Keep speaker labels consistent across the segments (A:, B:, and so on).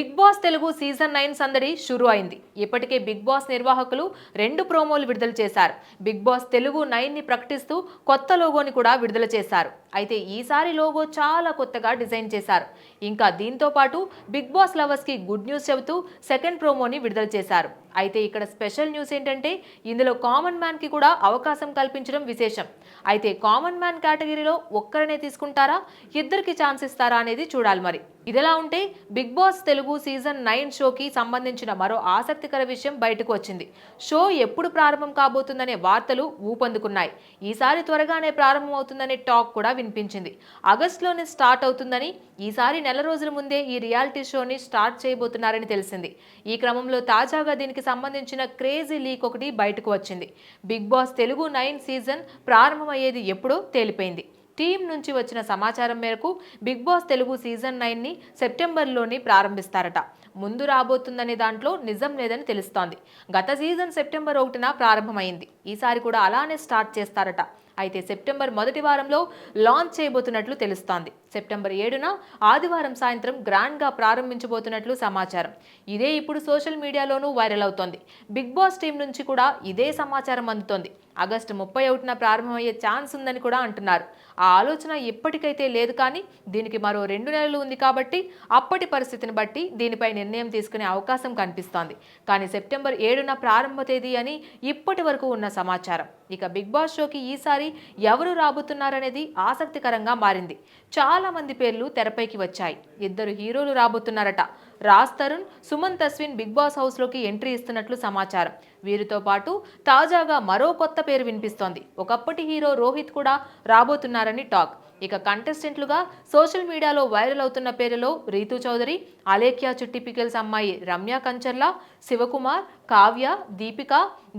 A: Bigg Boss Telugu season nine సందడి షురు అయింది ఇప్పటికే బిగ్ బాస్ నిర్వాహకులు రెండు ప్రోమోలు విడుదల చేశారు. బిగ్ బాస్ తెలుగు నైన్ని ప్రకటిస్తూ కొత్త లోగోని కూడా విడుదల చేశారు. అయితే ఈసారి లోగో చాలా కొత్తగా డిజైన్ చేశారు. ఇంకా దీంతో పాటు బిగ్ బాస్ లవర్స్కి గుడ్ న్యూస్ చెబుతూ సెకండ్ ప్రోమోని విడుదల చేశారు. అయితే ఇక్కడ స్పెషల్ న్యూస్ ఏంటంటే ఇందులో కామన్ మ్యాన్కి కూడా అవకాశం కల్పించడం విశేషం. అయితే కామన్ మ్యాన్ కేటగిరీలో ఒక్కరినే తీసుకుంటారా ఇద్దరికి ఛాన్స్ ఇస్తారా అనేది చూడాలి మరి. ఇదిలా ఉంటే Bigg Boss Telugu season nine షోకి సంబంధించిన మరో ఆసక్తికర విషయం బయటకు వచ్చింది. షో ఎప్పుడు ప్రారంభం కాబోతుందనే వార్తలు ఊపందుకున్నాయి. ఈసారి త్వరగానే ప్రారంభమవుతుందనే టాక్ కూడా వినిపించింది. ఆగస్టులోనే స్టార్ట్ అవుతుందని ఈసారి నెల రోజుల ముందే ఈ రియాలిటీ షోని స్టార్ట్ చేయబోతున్నారని తెలిసింది. ఈ క్రమంలో తాజాగా దీనికి సంబంధించిన క్రేజీ లీక్ ఒకటి బయటకు వచ్చింది. Bigg Boss Telugu nine season ప్రారంభమయ్యేది ఎప్పుడో తేలిపోయింది. టీం నుంచి వచ్చిన సమాచారం మేరకు బిగ్ బాస్ తెలుగు సీజన్ నైన్ని సెప్టెంబర్లోని ప్రారంభిస్తారట. ముందు రాబోతుందనే దాంట్లో నిజం లేదని తెలుస్తోంది. గత సీజన్ సెప్టెంబర్ ఒకటిన ప్రారంభమైంది. ఈసారి కూడా అలానే స్టార్ట్ చేస్తారట. అయితే సెప్టెంబర్ మొదటి వారంలో లాంచ్ చేయబోతున్నట్లు తెలుస్తోంది. సెప్టెంబర్ ఏడున ఆదివారం సాయంత్రం గ్రాండ్గా ప్రారంభించబోతున్నట్లు సమాచారం. ఇదే ఇప్పుడు సోషల్ మీడియాలోనూ వైరల్ అవుతోంది. బిగ్ బాస్ టీం నుంచి కూడా ఇదే సమాచారం అందుతోంది. ఆగస్టు ముప్పై ఒకటిన ప్రారంభమయ్యే ఛాన్స్ ఉందని కూడా అంటున్నారు. ఆ ఆలోచన ఇప్పటికైతే లేదు కానీ దీనికి మరో రెండు నెలలు ఉంది కాబట్టి అప్పటి పరిస్థితిని బట్టి దీనిపై నిర్ణయం తీసుకునే అవకాశం కనిపిస్తోంది. కానీ సెప్టెంబర్ ఏడున ప్రారంభ తేదీ అని ఇప్పటి వరకు ఉన్న సమాచారం. ఇక బిగ్ బాస్ షోకి ఈసారి ఎవరు రాబోతున్నారనేది ఆసక్తికరంగా మారింది. చాలా మంది పేర్లు తెరపైకి వచ్చాయి. ఇద్దరు హీరోలు రాబోతున్నారట. రాజ్ తరుణ్ సుమన్ తస్విన్ బిగ్ బాస్ హౌస్లోకి ఎంట్రీ ఇస్తున్నట్లు సమాచారం. వీరితో పాటు తాజాగా మరో కొత్త పేరు వినిపిస్తోంది. ఒకప్పటి హీరో రోహిత్ కూడా రాబోతున్నారని టాక్. ఇక కంటెస్టెంట్లుగా సోషల్ మీడియాలో వైరల్ అవుతున్న పేర్లలో రీతు చౌదరి అలేఖ్యా చిట్టి పికెల్స్ అమ్మాయి Ramya Kancharla Shivakumar Kavya Deepika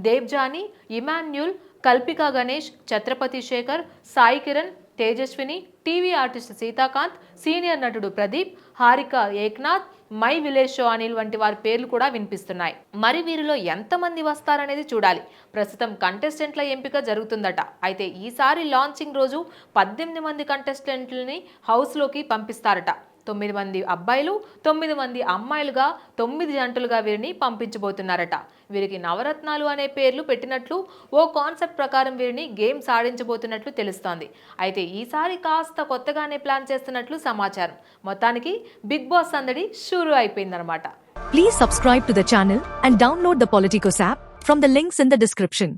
A: Devjani Emmanuel Kalpika Ganesh Chhatrapati Shekhar Sai Kiran Tejaswini TV artist Seethakanth senior నటుడు Pradeep Harika Eknath my village show Anil వంటి వారి పేర్లు కూడా వినిపిస్తున్నాయి. మరి వీరిలో ఎంతమంది వస్తారనేది చూడాలి. ప్రస్తుతం కంటెస్టెంట్ల ఎంపిక జరుగుతుందట. అయితే ఈసారి లాంచింగ్ రోజు పద్దెనిమిది మంది కంటెస్టెంట్లని హౌస్లోకి పంపిస్తారట. తొమ్మిది మంది అబ్బాయిలు తొమ్మిది మంది అమ్మాయిలుగా తొమ్మిది జంటలుగా వీరిని పంపించబోతున్నారట. వీరికి నవరత్నాలు అనే పేర్లు పెట్టినట్లు ఓ కాన్సెప్ట్ ప్రకారం వీరిని గేమ్స్ ఆడించబోతున్నట్లు తెలుస్తోంది. అయితే ఈసారి కాస్త కొత్తగానే ప్లాన్ చేస్తున్నట్లు సమాచారం. మొత్తానికి బిగ్ బాస్ సందడి షూరు అయిపోయిందనమాట
B: please subscribe to the channel and download the Politicos app from the links in the description